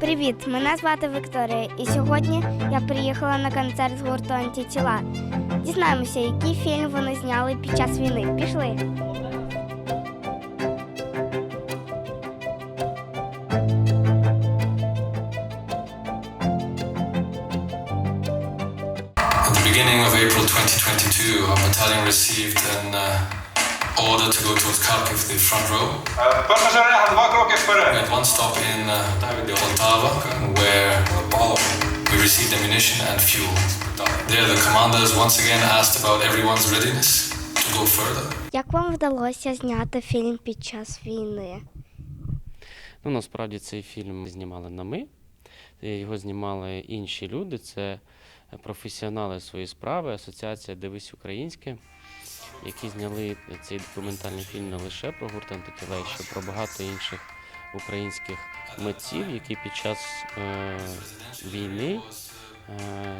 Привіт, мене звати Вікторія, і сьогодні я приїхала на концерт з гурту Антитіла. Дізнаємося, який фільм вони зняли під час війни. Пішли. Beginning of April 2022, our battalion received an uh, order to go towards Kharkiv, the front row. Е, Перша жерега, два кроки We had one stop in uh, Poltava, where we received ammunition and fuel. There, the commanders once again asked about everyone's readiness to go further. Як вам вдалося зняти фільм під час війни? Ну, насправді цей фільм знімали не ми, е, його знімали інші люди. Це професіонали своєї справи, Асоціація Дивись Українське, які зняли цей документальний фільм не лише про гурт антитіла, а про багато інших українських митців, які під час е, війни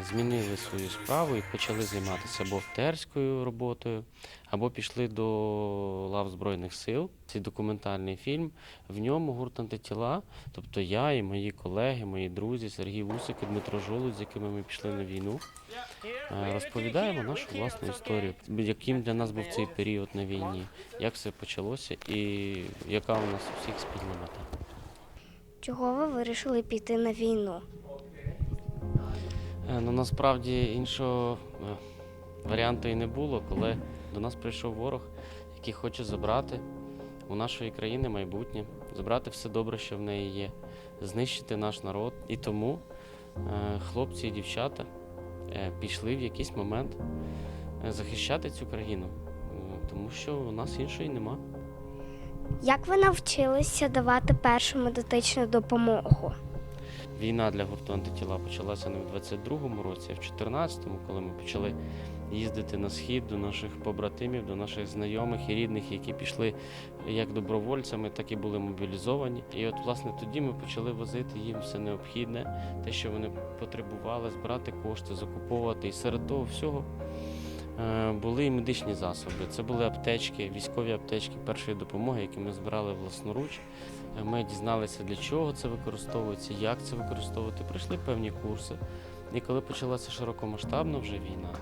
змінили свою справу і почали займатися або актерською роботою, або пішли до лав Збройних сил. Цей документальний фільм. В ньому гурт антитіла, тобто я і мої колеги, мої друзі, Сергій Вусик і Дмитро Жолудь, з якими ми пішли на війну, е, розповідаємо нашу власну історію, яким для нас був цей період на війні, як все почалося і яка у нас у всіх спільна мета. Чого ви вирішили піти на війну? Е, Ну насправді іншого е, варіанту і не було, коли до нас прийшов ворог, який хоче забрати у нашої країни майбутнє, забрати все добре, що в неї є, знищити наш народ. І тому е, хлопці і дівчата пішли в якийсь момент захищати цю країну, тому що у нас іншої нема. Як ви навчилися давати першу медичну допомогу? Війна для гурту антитіла почалася не в 22-му році, а в 14-му, коли ми почали їздити на схід до наших побратимів, до наших знайомих і рідних, які пішли як добровольцями, так і були мобілізовані. І от, власне, тоді ми почали возити їм все необхідне, те, що вони потребували, збирати кошти, закуповувати. І серед того всього е, були і медичні засоби. Це були аптечки, військові аптечки першої допомоги, які ми збирали власноруч. Ми дізналися, для чого це використовується, як це використовувати. Пройшли певні курси. І коли почалася широкомасштабна вже війна,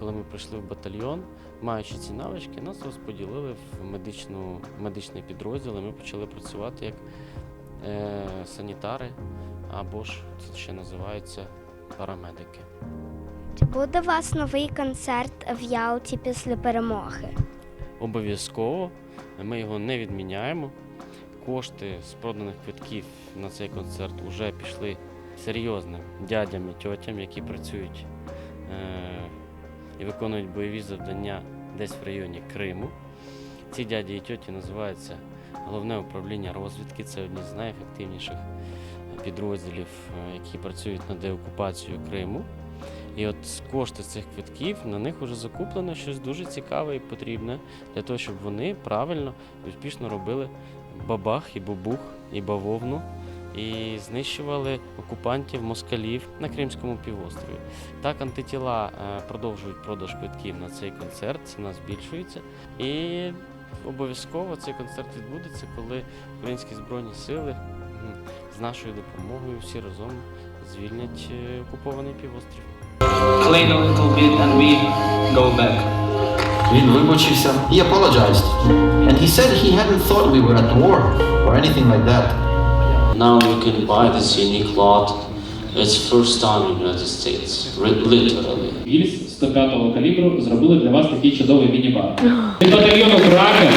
коли ми прийшли в батальйон, маючи ці навички, нас розподілили в медичну, медичний підрозділ, і ми почали працювати як е, санітари, або ж це ще називається парамедики. Чи буде у вас новий концерт в Ялті після перемоги? Обов'язково ми його не відміняємо. Кошти з проданих квитків на цей концерт вже пішли серйозним дядям і тьотям, які працюють е- і виконують бойові завдання десь в районі Криму. Ці дяді і тьоті називаються головне управління розвідки. Це одні з найефективніших підрозділів, е, які працюють над деокупацією Криму. І от кошти цих квитків на них вже закуплено щось дуже цікаве і потрібне для того, щоб вони правильно і успішно робили бабах і бубух і бавовну і знищували окупантів москалів на Кримському півострові. Так антитіла е, продовжують продаж квитків на цей концерт, ціна збільшується. І обов'язково цей концерт відбудеться, коли українські збройні сили з нашою допомогою всі разом звільнять е, окупований півострів. clean a little bit and we go back. Він вибачився. He apologized. He said he hadn't thought we were at war or anything like that. Now you can buy this unique lot. It's first time in United States, literally. Вільс 105-го калібру зробили для вас такий чудовий міні-бар. Від батальйону Кракен,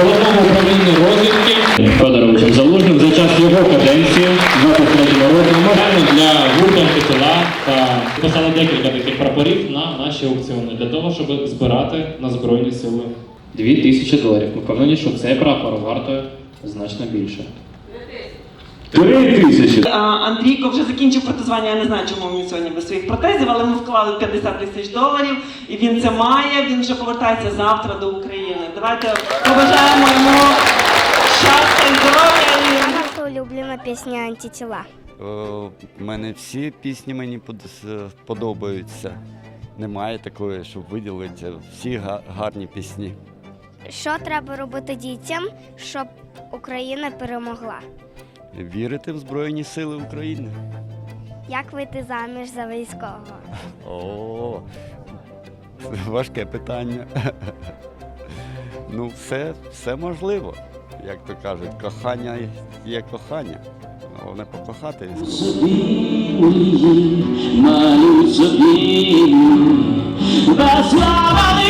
головному управлінню розвідки Федоровичем Залужним за час його каденції в 23 році морально для гурту антитіла та писали декілька таких прапорів на наші аукціони для того, щоб збирати на Збройні сили 2000 доларів. Ми впевнені, що цей прапор вартує значно більше. Три А, Андрійко вже закінчив протезування. Я не знаю, чому він сьогодні без своїх протезів, але ми вклали 50 тисяч доларів, і він це має. Він вже повертається завтра до України. Давайте побажаємо йому щастя, здоров'я і Ваша улюблена пісня антитіла. У мене всі пісні мені под- подобаються. Немає такої, щоб виділити. Всі гарні пісні. Що треба робити дітям, щоб Україна перемогла? Вірити в Збройні Сили України. Як вийти заміж за військового? О, важке питання. Ну, все, все можливо. Як то кажуть, кохання є кохання. Головне покохати. Собі мої, малюй собі, без слава